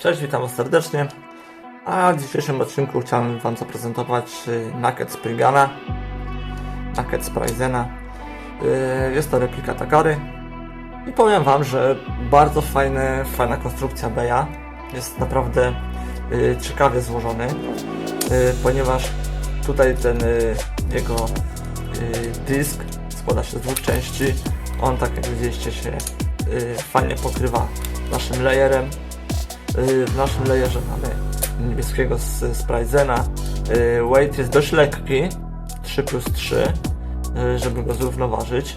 Cześć, witam Was serdecznie. A w dzisiejszym odcinku chciałem Wam zaprezentować y, Naked Sprigana, Naked Spryzena. Y, Jest to replika Takary i powiem Wam, że bardzo fajne, fajna konstrukcja Beja. Jest naprawdę y, ciekawie złożony, ponieważ tutaj ten jego dysk składa się z dwóch części. On, tak jak widzieliście, się fajnie pokrywa naszym layerem. Y, W naszym layerze mamy niebieskiego z Spryzena. Y, Weight jest dość lekki, 3 plus 3, y, żeby go zrównoważyć.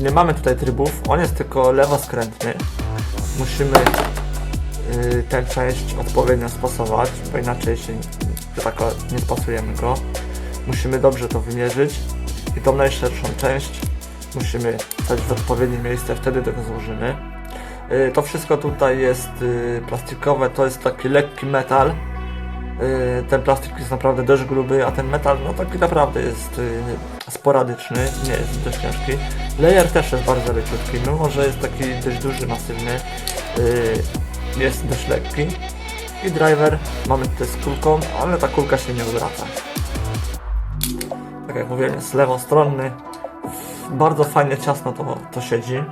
Nie mamy tutaj trybów, on jest tylko lewoskrętny. Musimy y, tę część odpowiednio spasować, bo inaczej się tak nie spasujemy go. Musimy dobrze to wymierzyć i tą najszerszą część musimy dać w odpowiednie miejsce, wtedy tego złożymy. Y, To wszystko tutaj jest y, plastikowe, to jest taki lekki metal. Y, Ten plastik jest naprawdę dość gruby, a ten metal no taki naprawdę jest sporadyczny, nie jest dość ciężki. Layer też jest bardzo leciutki, mimo że jest taki dość duży, masywny, jest dość lekki. I driver mamy tutaj z kulką, ale ta kulka się nie obraca. Tak jak mówiłem, jest lewostronny, bardzo fajnie ciasno to, to siedzi.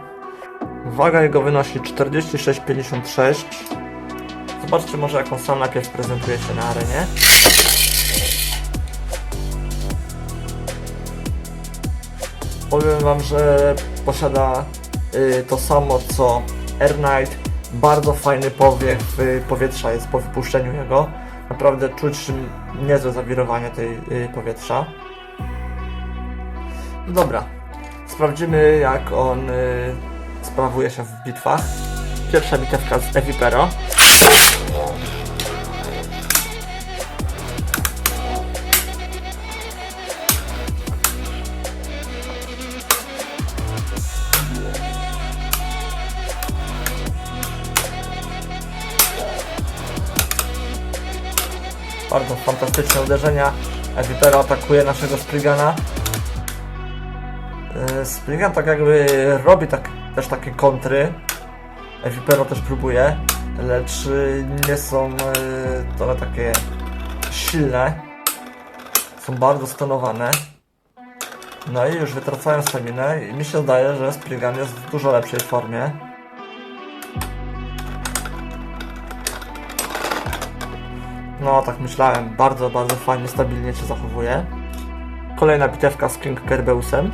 Waga jego wynosi 46,56. Zobaczcie może jak on sam najpierw prezentuje się na arenie. Powiem wam, że posiada y, to samo co Air Knight. Bardzo fajny powiew y, powietrza jest po wypuszczeniu jego. Naprawdę czuć niezłe zawirowanie tej y, powietrza. No Dobra, sprawdzimy jak on y, sprawuje się w bitwach. Pierwsza bitewka z Evipero. Bardzo fantastyczne uderzenia. Evipero atakuje naszego Sprigana. E, Spriggan tak jakby robi tak, też takie kontry. Vipero też próbuje, lecz y, nie są y, one takie silne. Są bardzo stonowane. No i już wytracają staminę i mi się zdaje, że Spriggan jest w dużo lepszej formie. No, tak myślałem. Bardzo, bardzo fajnie, stabilnie się zachowuje. Kolejna bitewka z King Kerbeusem.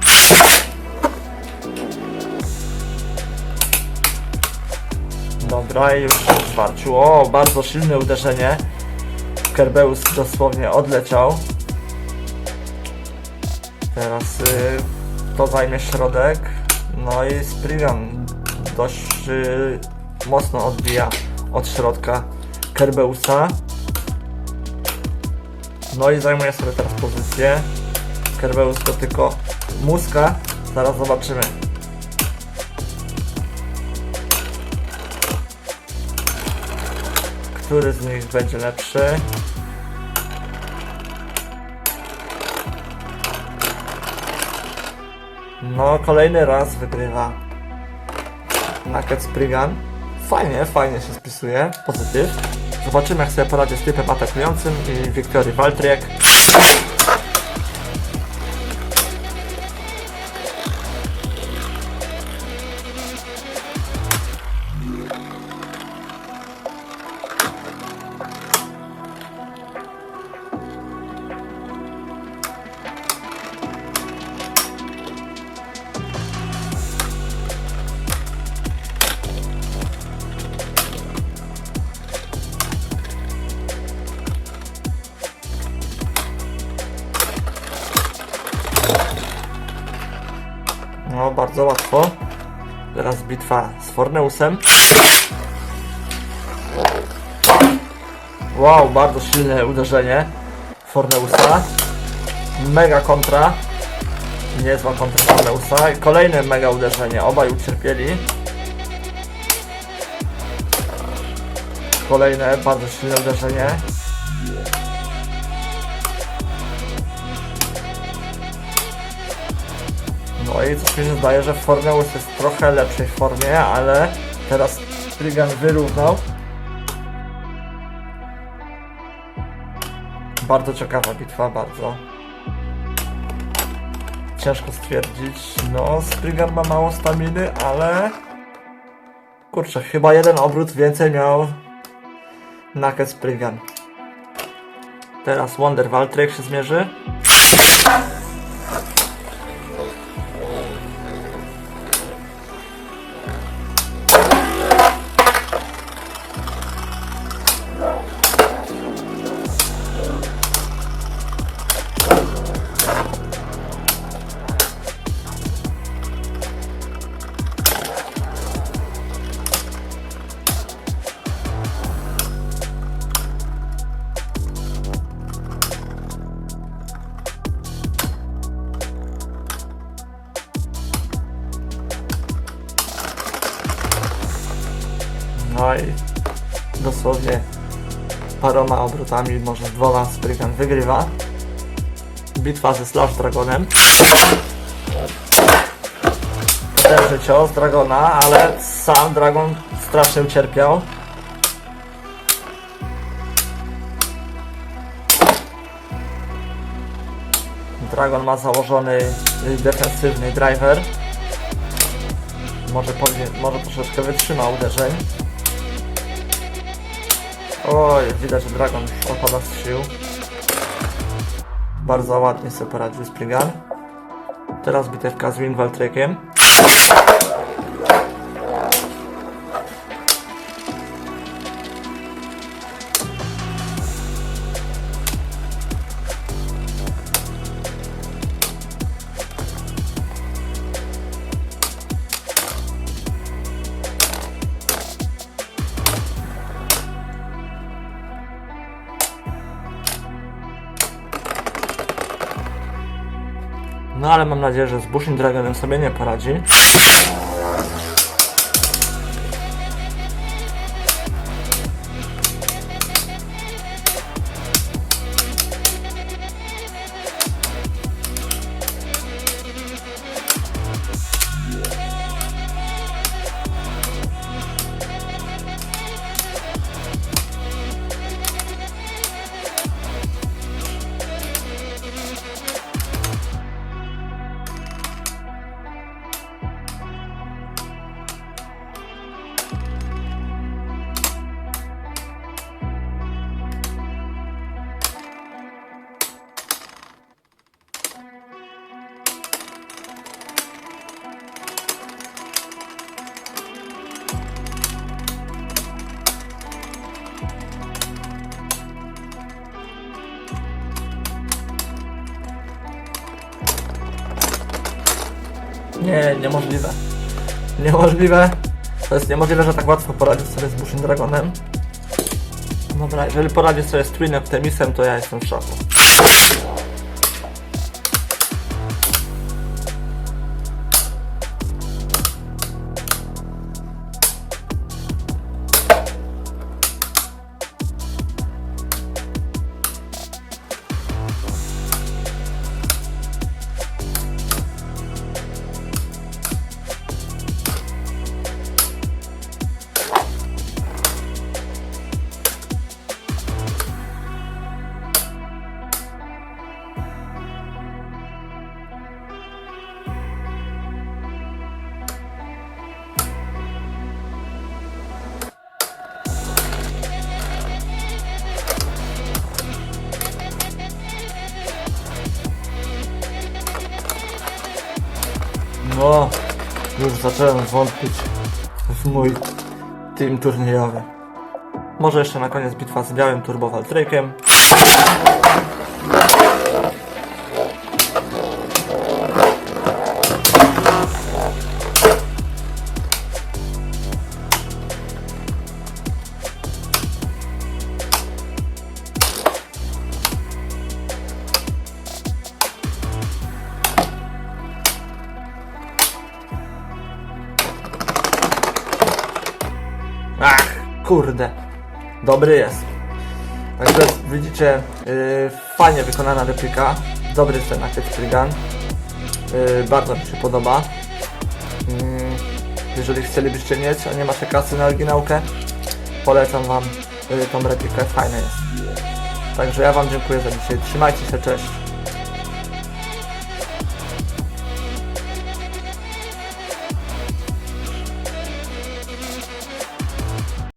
Dobra, już w zwarciu. O, bardzo silne uderzenie. Kerbeus dosłownie odleciał. Teraz y, to zajmie środek. No i Spriggan dość y, mocno odbija od środka Kerbeusa. No i zajmuje sobie teraz pozycję. Kerbeus to tylko muska. Zaraz zobaczymy. Który z nich będzie lepszy? No, kolejny raz wygrywa Naked Spriggan. Fajnie, fajnie się spisuje. Pozytyw. Zobaczymy, jak sobie poradzi z typem atakującym i Wiktorii Waltriek. Łatwo. Teraz bitwa z Forneusem. Wow, bardzo silne uderzenie Forneusa. Mega kontra. Niezła kontra Forneusa. Kolejne mega uderzenie. Obaj ucierpieli. Kolejne bardzo silne uderzenie. No i coś mi się zdaje, że Formeus jest w trochę lepszej formie, ale teraz Trygan wyrównał. Bardzo ciekawa bitwa, bardzo. Ciężko stwierdzić. No, Sprygan ma mało staminy, ale... Kurczę, chyba jeden obrót więcej miał Naked Sprygan. Teraz Wonder Valtrek się zmierzy. Paroma obrotami, może dwoma Spriggan wygrywa. Bitwa ze Slash Dragonem. Leży cios Dragona, ale sam Dragon strasznie ucierpiał. Dragon ma założony defensywny driver. Może, może troszeczkę wytrzyma uderzeń. Oj, widać, że Dragon opada z sił. Bardzo ładnie sobie poradził Spriggan. Teraz bitewka z Wingwaltrekiem. No ale mam nadzieję, że z Bushin Dragonem sobie nie poradzi. Nie, niemożliwe. Niemożliwe. To jest niemożliwe, że tak łatwo poradzić sobie z Bushin Dragonem. Dobra, jeżeli poradzisz sobie z Twin Optimisem, to ja jestem w szoku. No, już zacząłem wątpić w mój team turniejowy. Może jeszcze na koniec bitwa z białym Turbo kurde. Dobry jest. Także widzicie, yy, fajnie wykonana replika. Dobry jest ten Naked Spriggan. Yy, bardzo mi się podoba. Yy, jeżeli chcielibyście mieć, a nie macie kasy na oryginałkę, polecam wam yy, tą replikę. Fajna jest. Także ja Wam dziękuję za dzisiaj. Trzymajcie się, cześć.